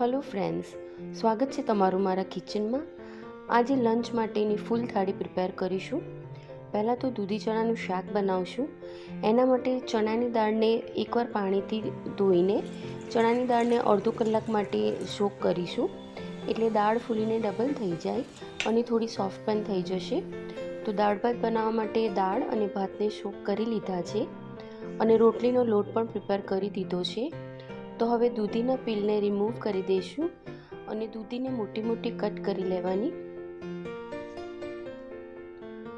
Hello friends, સ્વાગત છે તમારું મારા કિચનમાં. આજે લંચ માટેની ફૂલ થાળી પ્રિપેર કરીશું. પહેલાં તો દૂધી ચણાનું શાક બનાવશું. એના માટે ચણાની દાળને એકવાર પાણીથી ધોઈને ચણાની દાળને અડધો કલાક માટે સોક કરીશું. એટલે દાળ ફૂલીને ડબલ થઈ જાય અને થોડી સોફ્ટ પણ થઈ જશે. તો દાળ ભાત બનાવવા માટે દાળ અને ભાતને સોક કરી લીધા છે. અને રોટલીનો લોટ પણ પ્રિપેર કરી દીધો છે. તો હવે દૂધીના પીલને રિમૂવ કરી દઈશું અને દૂધીને મોટી મોટી કટ કરી લેવાની.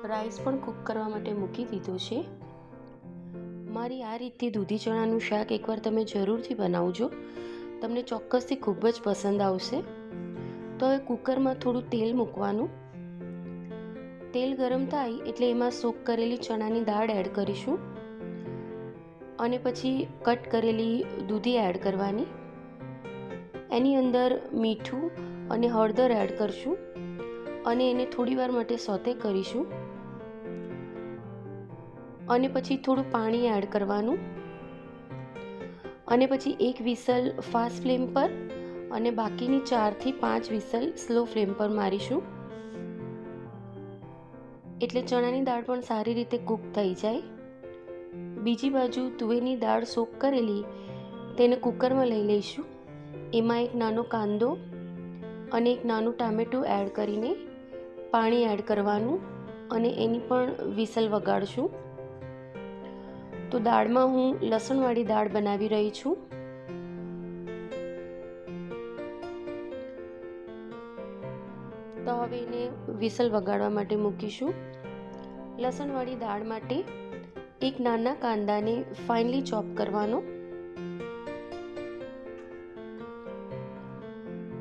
રાઈસ પણ કૂક કરવા માટે મૂકી દીધો છે. મારી આ રીતે દૂધી ચણાનું શાક એકવાર તમે જરૂરથી બનાવજો. તમને ચોક્કસથી ખૂબ જ પસંદ આવશે. તો હવે કુકરમાં થોડું તેલ મૂકવાનું. તેલ ગરમ થાય એટલે એમાં સોક કરેલી ચણાની દાળ એડ કરીશું. અને પછી કટ કરેલી દૂધી એડ કરવાની. એની અંદર મીઠું અને હળદર એડ કરશું અને એને થોડીવાર માટે સોતે કરીશું. અને પછી થોડું પાણી એડ કરવાનું. અને પછી એક વિસલ ફાસ્ટ ફ્લેમ પર અને બાકીની ચારથી પાંચ વિસલ સ્લો ફ્લેમ પર મારીશું. એટલે ચણાની દાળ પણ સારી રીતે કૂક થઈ જાય. બીજી બાજુ તુવેરની દાળ સોક કરેલી તેને કુકરમાં લઈ લઈશું. એમાં એક નાનો કાંદો અને એક નાનું ટામેટું એડ કરીને પાણી એડ કરવાનું અને એની પણ વિસલ વગાડશું. તો દાળમાં હું લસણવાળી દાળ બનાવી રહી છું. તો હવે એને વિસલ વગાડવા માટે મૂકીશું. લસણવાળી દાળ માટે એક નાના કાંદાને ફાઇનલી ચોપ કરવાનો.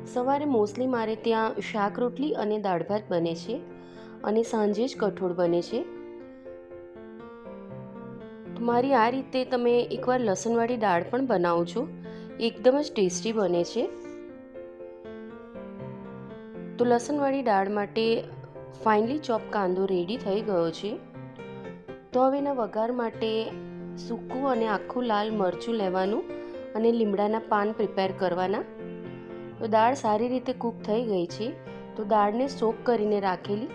સવારે મોસ્ટલી મારે ત્યાં શાક રોટલી અને દાળ ભાત બને છે અને સાંજે જ કઠોળ બને છે. મારી આ રીતે તમે એકવાર લસણવાળી દાળ પણ બનાવો છો. એકદમ જ ટેસ્ટી બને છે. તો લસણવાળી દાળ માટે ફાઇનલી ચોપ કાંદો રેડી થઈ ગયો છે. તો હવે એના વઘાર માટે સૂકું અને આખું લાલ મરચું લેવાનું અને લીમડાના પાન પ્રિપેર કરવાના. તો દાળ સારી રીતે કૂક થઈ ગઈ છે. તો દાળને સોક કરીને રાખેલી,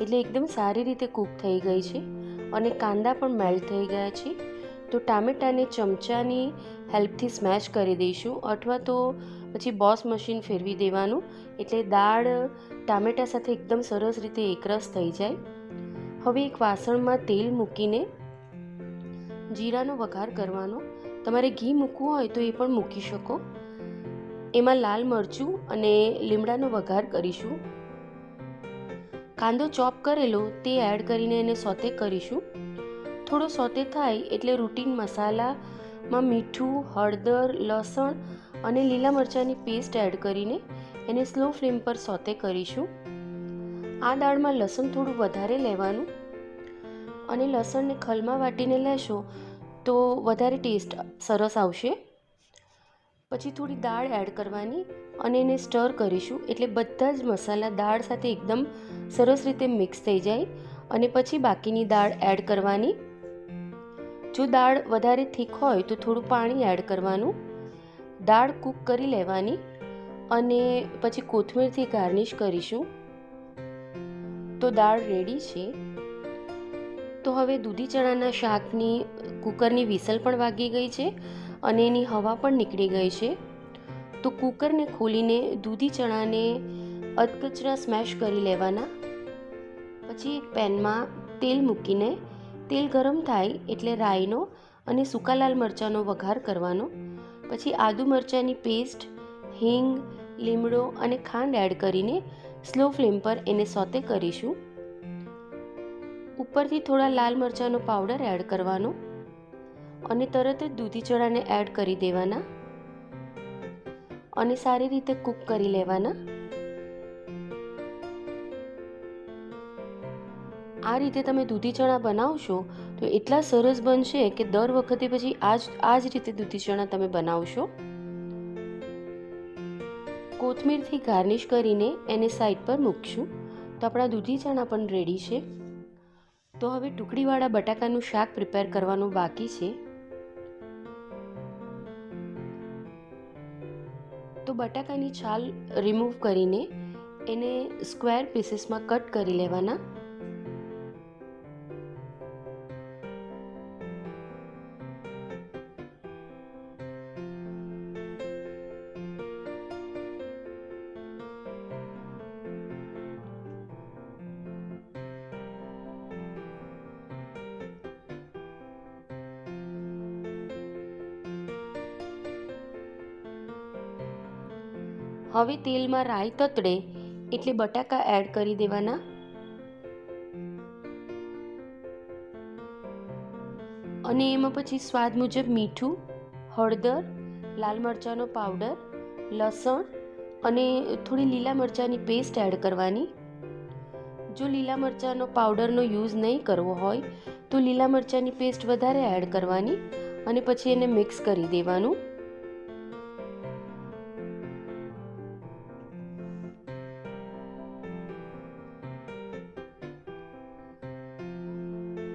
એટલે એકદમ સારી રીતે કૂક થઈ ગઈ છે અને કાંદા પણ મેલ્ટ થઈ ગયા છે. તો ટામેટાને ચમચાની હેલ્પથી સ્મેશ કરી દઈશું અથવા તો પછી બોસ મશીન ફેરવી દેવાનું. એટલે દાળ ટામેટા સાથે એકદમ સરસ રીતે એકરસ થઈ જાય. હવે એક વાસણમાં તેલ મૂકીને જીરાનો વઘાર કરવાનો. તમારે ઘી મૂકવું હોય તો એ પણ મૂકી શકો. એમાં લાલ મરચું અને લીમડાનો વઘાર કરીશું. કાંદો ચોપ કરેલો તે એડ કરીને એને સોતે કરીશું. થોડો સોતે થાય એટલે રૂટીન મસાલામાં મીઠું, હળદર, લસણ અને લીલા મરચાંની પેસ્ટ એડ કરીને એને સ્લો ફ્લેમ પર સોતે કરીશું. આ દાળમાં લસણ થોડું વધારે લેવાનું અને લસણને ખલમાં વાટીને લેશો તો વધારે ટેસ્ટ સરસ આવશે. પછી થોડી દાળ એડ કરવાની અને એને સ્ટર કરીશું એટલે બધા જ મસાલા દાળ સાથે એકદમ સરસ રીતે મિક્સ થઈ જાય અને પછી બાકીની દાળ એડ કરવાની. જો દાળ વધારે થીક હોય તો થોડું પાણી એડ કરવાનું. દાળ કૂક કરી લેવાની અને પછી કોથમીરથી ગાર્નિશ કરીશું. તો દાળ રેડી છે. તો હવે દૂધી ચણાના શાકની, કૂકરની વિસલ પણ વાગી ગઈ છે અને એની હવા પણ નીકળી ગઈ છે. તો કૂકરને ખોલીને દૂધી ચણાને અધકચરા સ્મેશ કરી લેવાના. પછી એક પેનમાં તેલ મૂકીને, તેલ ગરમ થાય એટલે રાઈનો અને સૂકા લાલ મરચાંનો વઘાર કરવાનો. પછી આદુ મરચાંની પેસ્ટ હિંગ, લીમડો અને ખાંડ એડ કરીને સ્લો ફ્લેમ પર એને સોતે કરીશું. ઉપરથી થોડા લાલ મરચાંનો પાવડર એડ કરવાનો અને તરત જ દૂધી ચણાને એડ કરી દેવાના અને સારી રીતે કૂક કરી લેવાના. આ રીતે તમે દૂધી ચણા બનાવશો તો એટલા સરસ બનશે કે દર વખતે પછી આ જ આ જ રીતે દૂધી ચણા તમે બનાવશો. કોથમીરથી ગાર્નિશ કરીને એને સાઈડ પર મૂકશું. તો આપણા દૂધી ચણા પણ રેડી છે. તો હવે ટુકડીવાળા બટાકાનું શાક પ્રિપેર કરવાનું બાકી છે. તો બટાકાની છાલ રિમૂવ કરીને એને સ્ક્વેર પીસીસમાં કટ કરી લેવાના. હવે તેલમાં રાઈ તતડે એટલે બટાકા એડ કરી દેવાના. અને એમાં પછી સ્વાદ મુજબ મીઠું, હળદર, લાલ મરચાંનો પાવડર લસણ અને થોડી લીલા મરચાંની પેસ્ટ એડ કરવાની. જો લીલા મરચાંનો પાવડરનો યુઝ નહીં કરવો હોય તો લીલા મરચાંની પેસ્ટ વધારે એડ કરવાની અને પછી એને મિક્સ કરી દેવાનું.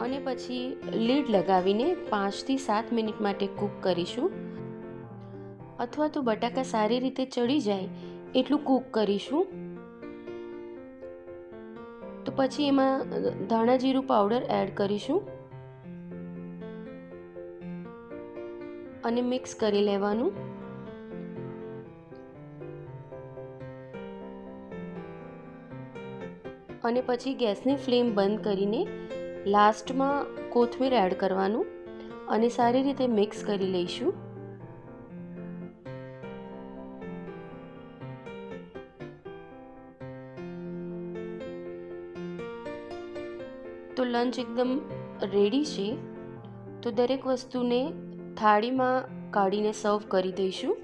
અને પછી લીડ લગાવીને પાંચથી સાત મિનિટ માટે કૂક કરીશું. અથવા તો બટાકા સારી રીતે ચડી જાય એટલું કૂક કરીશું. તો પછી એમાં ધાણા જીરું પાવડર એડ કરીશું. અને મિક્સ કરી લેવાનું. અને પછી ગેસની ફ્લેમ બંધ કરીને લાસ્ટમાં કોથમીર એડ કરવાનું અને સારી રીતે મિક્સ કરી લઈશું. તો લંચ એકદમ રેડી છે. તો દરેક વસ્તુને થાળીમાં કાઢીને સર્વ કરી દઈશું.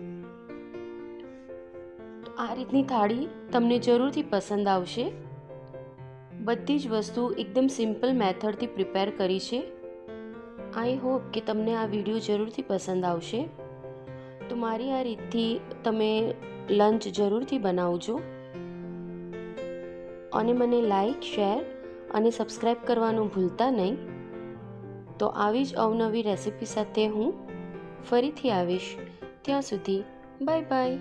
આ રીતની થાળી તમને જરૂરથી પસંદ આવશે. બધી જ વસ્તુ એકદમ સિમ્પલ મેથડથી પ્રિપેર કરી છે. આઈ હોપ કે તમને આ વીડિયો જરૂરથી પસંદ આવશે. તો મારી આ રીતથી તમે લંચ જરૂરથી બનાવજો. અને મને લાઈક શેર અને સબસ્ક્રાઈબ કરવાનું ભૂલતા નહીં. તો આવી જ અવનવી રેસિપી સાથે હું ફરીથી આવીશ. ત્યાં સુધી બાય બાય